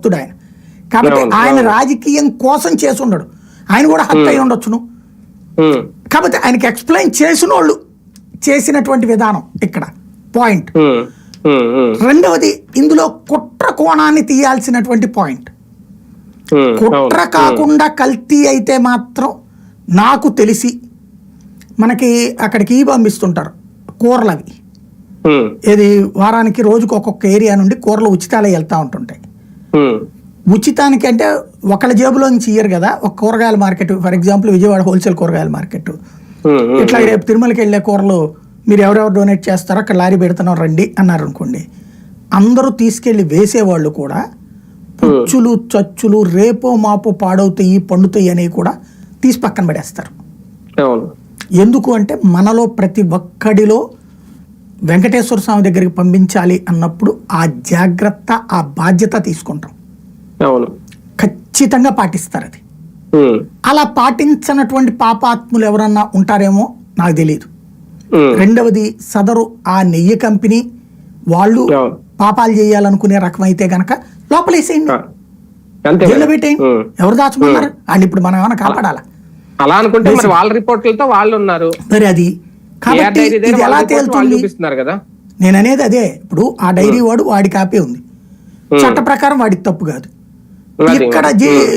భక్తుడు ఆయన కాబట్టి ఆయన. రాజకీయం కోసం చేసి ఉండడు ఆయన కూడా హత్య అయి ఉండొచ్చును. కాబట్టి ఆయనకి ఎక్స్ప్లెయిన్ చేసిన వాళ్ళు చేసినటువంటి విధానం ఇక్కడ. పాయింట్ రెండవది ఇందులో కుట్ర కోణాన్ని తీయాల్సినటువంటి పాయింట్ కుట్ర కాకుండా కల్తీ అయితే మాత్రం నాకు తెలిసి మనకి అక్కడికి ఈ పంపిస్తుంటారు కూరలు అవి ఏది వారానికి రోజుకు ఒక్కొక్క ఏరియా నుండి కూరలు ఉచితాలే వెళ్తూ ఉంటుంటాయి. ఉమ్, ఉచితానికి అంటే ఒకళ్ళ జేబులో నుంచి ఇయ్యరు కదా ఒక కూరగాయల market. For example Vijayawada wholesale కూరగాయల మార్కెట్. ఇట్లా రేపు తిరుమలకి వెళ్ళే కూరలు మీరు ఎవరెవరు డొనేట్ చేస్తారో అక్కడ లారీ పెడుతున్నాం రండి అన్నారు అనుకోండి అందరూ తీసుకెళ్ళి వేసేవాళ్ళు కూడా పుచ్చులు చచ్చులు రేపో మాపో పాడవుతాయి పండుతాయి అనేవి కూడా తీసి పక్కన పడేస్తారు. ఎందుకు అంటే మనలో ప్రతి ఒక్కడిలో వెంకటేశ్వర స్వామి దగ్గరికి పంపించాలి అన్నప్పుడు ఆ జాగ్రత్త ఆ బాధ్యత తీసుకుంటాం. ఖచ్చితంగా పాటిస్తారు అది. అలా పాటించనటువంటి పాపాత్ములు ఎవరన్నా ఉంటారేమో నాకు తెలియదు రెండవది సదరు ఆ నెయ్యి కంపెనీ వాళ్ళు పాపాలు చేయాలనుకునే రకం అయితే గనక లోపలేసేయండి. జైల్లో. పెట్టేయండి. ఎవరు దాచుకున్నారు? అండ్ ఇప్పుడు మనం ఏమైనా కాపాడాలా? అలా అనుకుంటే వాళ్ళ రిపోర్ట్లతో వాళ్ళు ఉన్నారు. మరి అది కాబట్టి ఇది ఎలా తేలుతుంది? నేను అనేది అదే. ఇప్పుడు ఆ డైరీ వాడు వాడి కాపీ ఉంది. ఉమ్. చట్ట ప్రకారం వాడికి తప్పు కాదు. ఇక్కడ ఉమ్.